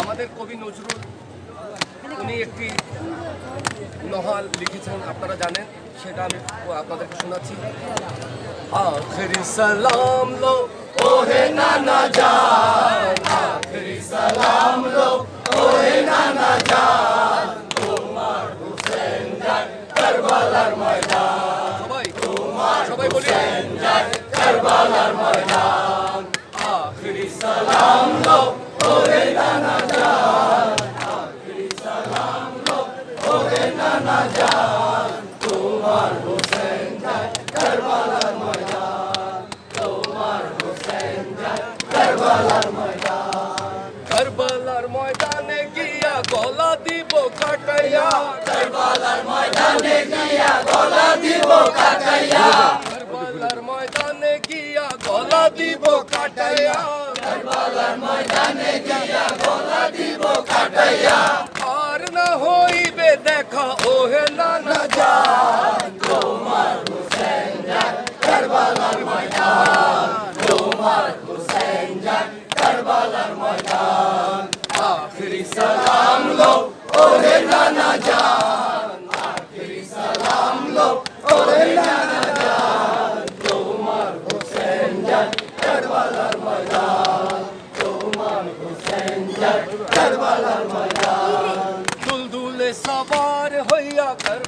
আমাদের কবি নজরুল উনি একটি নহাল লিখেছেন আপনারা জানেন সেটা আমি আপনাদেরকে শোনাচ্ছি। আখরি সালাম লো ওহে নানা জান। আখরি সালাম লো ওহে নানা জান। তোমার হুসেন জান কারবালার ময়দান। সবাই তোমার সবাই বলি। হুসেন জান কারবালার ময়দান। কারবালার ময়দান গিয়া গলা দিব কাটাইয়া। কারবালার ময়দানে গিয়া গলা দিব কাটাইয়া। কারবালার ময়দানে গিয়া গলা দিব কারবালার ময়দানে গিয়া গলা দিব কাটাইয়া। আর না হইবে দেখা ওহে নানা জান তোমার হুসেন জান কারবালার ময়দান। তোমার হুসেন জান কারবালার ময়দান। আখরি সালাম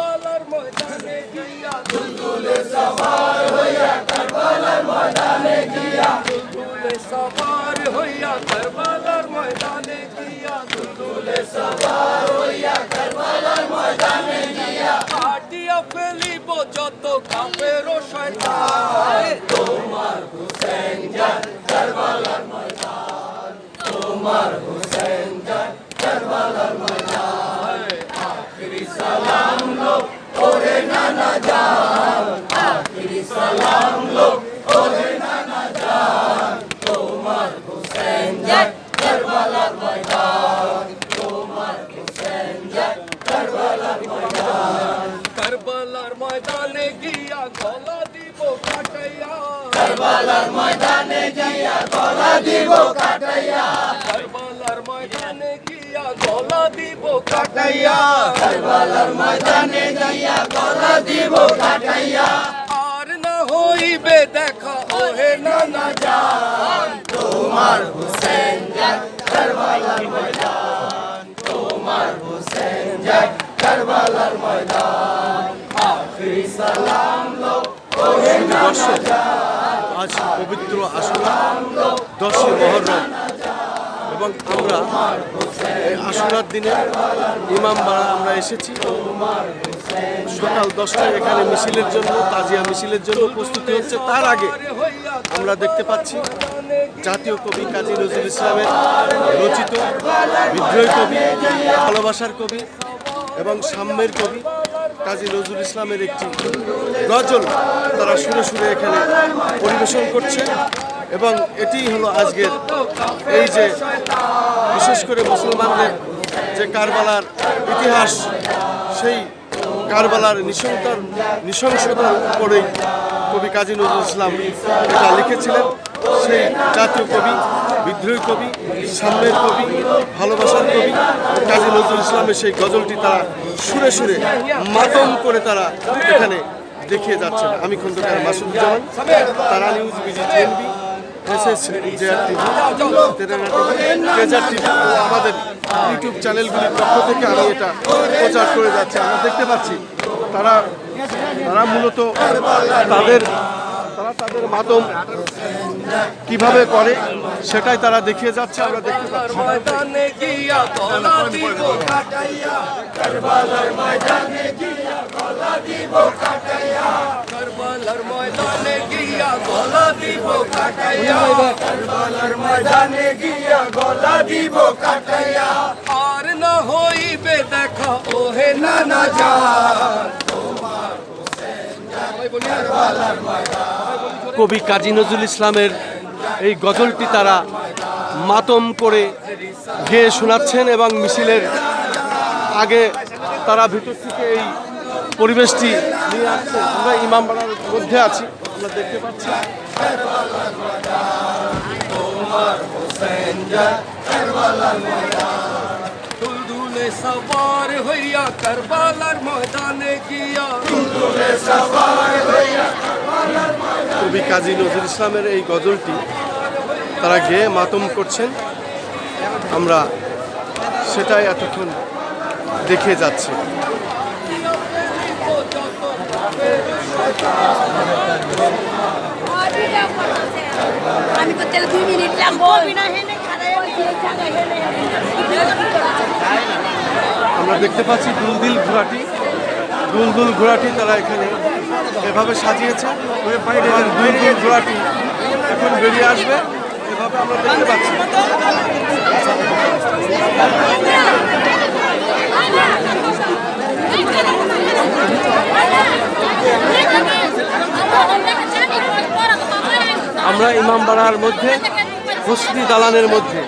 কারবালার ময়দানে গিয়া দুলদুলে সবার হইয়া কারবালার ময়দানে গিয়া দুলদুলে সবার হইয়া কারবালার ময়দানে গিয়া দুলদুলে সবার হইয়া কারবালার ময়দানে গিয়া কাটিয়া ফেলিব যত কাফের শয়তান তোমার হুসেন জান কারবালার ময়দান তোমার হুসেন জান কারবালার ময়দান আখরি সালাম লো ওরে নানা জান আখরি সালাম লো ওরে নানা জান তোমার হুসেন জান কারবালার ময়দান তোমার হুসেন জান কারবালার ময়দান কারবালার ময়দানে গিয়া গলা দিব কাটাইয়া কারবালার ময়দানে গিয়া গলা দিব কাটাইয়া। কারবালার ময়দানে গিয়া গলা দিব কাটাইয়া। কারবালার ময়দানে গিয়া গলা দিব কাটাইয়া। আর না হইবে দেখা ওহে নানা জান। তোমার হুসেন কারবালার ময়দান? তোমার হুসেন কারবালার ময়দান? আখরি সালাম লো ওহে নানা জান। আজ পবিত্র আসুরা দশই মহরম। এবং আমরা এই আসুরার দিনে ইমাম বাড়া আমরা এসেছি। সকাল দশটায় এখানে মিছিলের জন্য, তাজিয়া মিছিলের জন্য প্রস্তুতি হচ্ছে। তার আগে আমরা দেখতে পাচ্ছি জাতীয় কবি কাজী নজরুল ইসলামের রচিত বিদ্রোহী কবি, ভালোবাসার কবি এবং সাম্যের কবি কাজী নজরুল ইসলামের একটি গজল তারা সুরে সুরে এখানে পরিবেশন করছে। এবং এটিই হলো আজকের এই যে বিশেষ করে মুসলমানদের যে কারবালার ইতিহাস, সেই কারবালার নৃশংসতার নৃশংসতার উপরেই কবি কাজী নজরুল ইসলাম এটা লিখেছিলেন। সেই জাতীয় কবি, বিদ্রোহী কবি, সাম্যের কবি, ভালোবাসার কবি, কাজী নজরুল ইসলামের সেই গজলটি তারা সুরে সুরে মাতম করে তারা এখানে দেখিয়ে যাচ্ছেন। আমি Khandakar Masuduzzaman, Tara news BG TNB আমাদের ইউটিউব চ্যানেলগুলির পক্ষ থেকে আমি এটা প্রচার করে যাচ্ছি। আমরা দেখতে পাচ্ছি, তারা তারা মূলত তাদের তারা তাদের মাতম কীভাবে করে, সেটাই তারা দেখিয়ে যাচ্ছে, আমরা দেখতে কাটাইয়া। কারবালার ময়দানে গিয়া গলা দিব, কাটাইয়া। কারবালার ময়দানে। কবি কাজী নজরুল ইসলামের এই গজলটি তারা মাতম করে গেয়ে শোনাচ্ছেন এবং মিছিলের আগে তারা ভিতর থেকে এই পরিবেশটি নিয়ে আসছেন আমরা ইমামবাড়ার মধ্যে আছি আমরা দেখতে পাচ্ছি। সবার হইয়া কারবালার ময়দানে গিয়া। কবি কাজী নজরুল ইসলামের এই গজলটি তারা গেয়ে মাতম করছেন। আমরা সেটাই এতক্ষণ দেখে যাচ্ছি। আমরা দেখতে পাচ্ছি দুলদিল ঘোড়াটি। দুলদুল ঘোড়াটি তারা এখানে এভাবে সাজিয়েছে। এবং দুলদুল ঘোড়াটি এখন বেরিয়ে আসবে। এভাবে আমরা দেখতে পাচ্ছি। আমরা ইমামবাড়ার মধ্যে, হসনি দালানের মধ্যে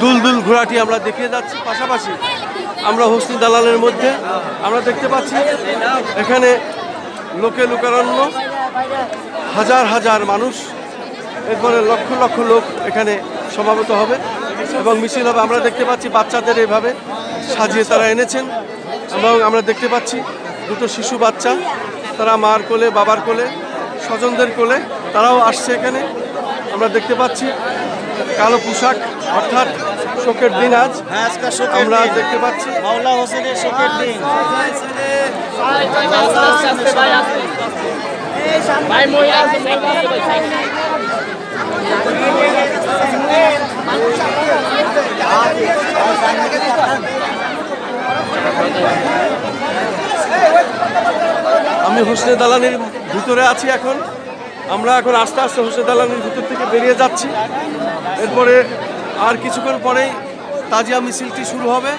দুলদুল ঘোড়াটি আমরা দেখিয়ে যাচ্ছি। পাশাপাশি আমরা হসনি দালানের মধ্যে আমরা দেখতে পাচ্ছি, এখানে লোকে লোকারণ্য। হাজার হাজার মানুষ, এরপরে লক্ষ লক্ষ লোক এখানে সমাবেত হবে এবং মিছিল হবে। আমরা দেখতে পাচ্ছি বাচ্চাদের এভাবে সাজিয়ে তারা এনেছেন এবং আমরা দেখতে পাচ্ছি দুটো শিশু বাচ্চা, তারা মার কোলে, বাবার কোলে, স্বজনদের কোলে, তারাও আসছে এখানে। আমরা দেখতে পাচ্ছি কালো পোশাক, অর্থাৎ শোকের দিন আজ। আমরা দেখতে পাচ্ছি। মাওলা হোসেনের শোকের দিন। আমি হোসনে দালানির ভিতরে আছি এখন। আমরা এখন আস্তে আস্তে হোসনে দালানির ভিতর থেকে বেরিয়ে যাচ্ছি। এরপরে আর কিছুক্ষণ পরেই তাজিয়া মিছিলটি শুরু হবে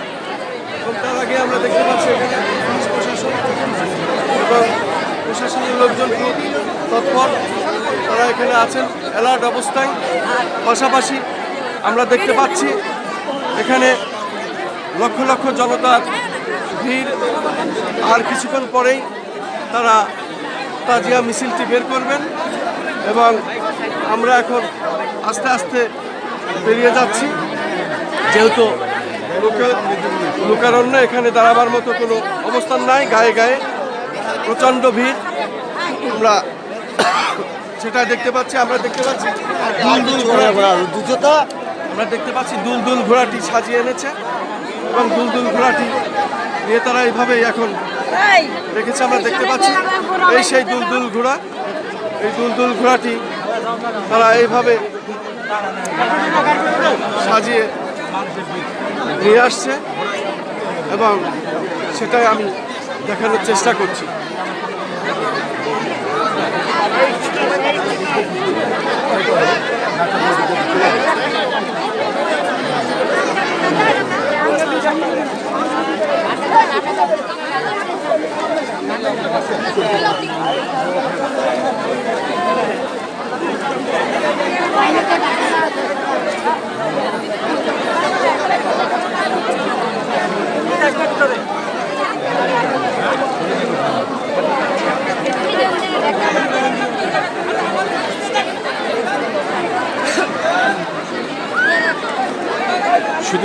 এবং তার আগে আমরা দেখতে পাচ্ছি এখানে পুলিশ প্রশাসন এবং প্রশাসনের লোকজন খুব তৎপর। তারা এখানে আছেন অ্যালার্ট অবস্থায়। পাশাপাশি আমরা দেখতে পাচ্ছি এখানে লক্ষ লক্ষ জনতার ভিড়। আর কিছুক্ষণ পরেই তারা তাজিয়া মিছিলটি বের করবেন এবং আমরা এখন আস্তে আস্তে বেরিয়ে যাচ্ছি। যেহেতু লোকে- লোকারণ্য এখানে দাঁড়াবার মতো কোনো অবস্থান নাই গায়ে গায়ে। প্রচণ্ড ভিড়। আমরা সেটা দেখতে পাচ্ছি আমরা দেখতে পাচ্ছি আমরা দেখতে পাচ্ছি দুল দুল ঘোড়াটি সাজিয়ে এনেছে এবং দুল দুল ঘোড়াটি নিয়ে তারা এইভাবেই এখন রেখেছে। আমরা দেখতে পাচ্ছি এই সেই দুল দুল ঘোড়া। এই দুল দুল ঘোড়াটি তারা এইভাবে সাজিয়ে নিয়ে আসছে এবং সেটাই আমি দেখানোর চেষ্টা করছি।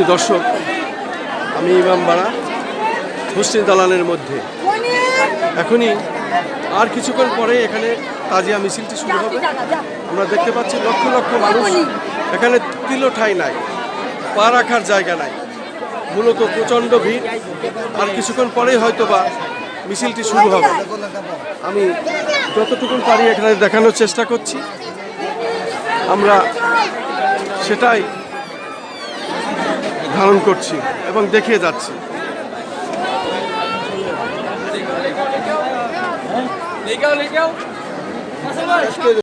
শুধু দর্শক, আমি ইমাম বাড়া হোসেন দালানের মধ্যে। এখনই আর কিছুক্ষণ পরে এখানে তাজিয়া মিছিলটি শুরু হবে। আমরা দেখতে পাচ্ছি লক্ষ লক্ষ মানুষ এখানে তিলো ঠাই নাই, পা রাখার জায়গা নাই। মূলত প্রচণ্ড ভিড়। আর কিছুক্ষণ পরেই হয়তো বা মিছিলটি শুরু হবে। আমি যতটুকু পারি এখানে দেখানোর চেষ্টা করছি। আমরা সেটাই ধারণ করছি এবং দেখিয়ে যাচ্ছি।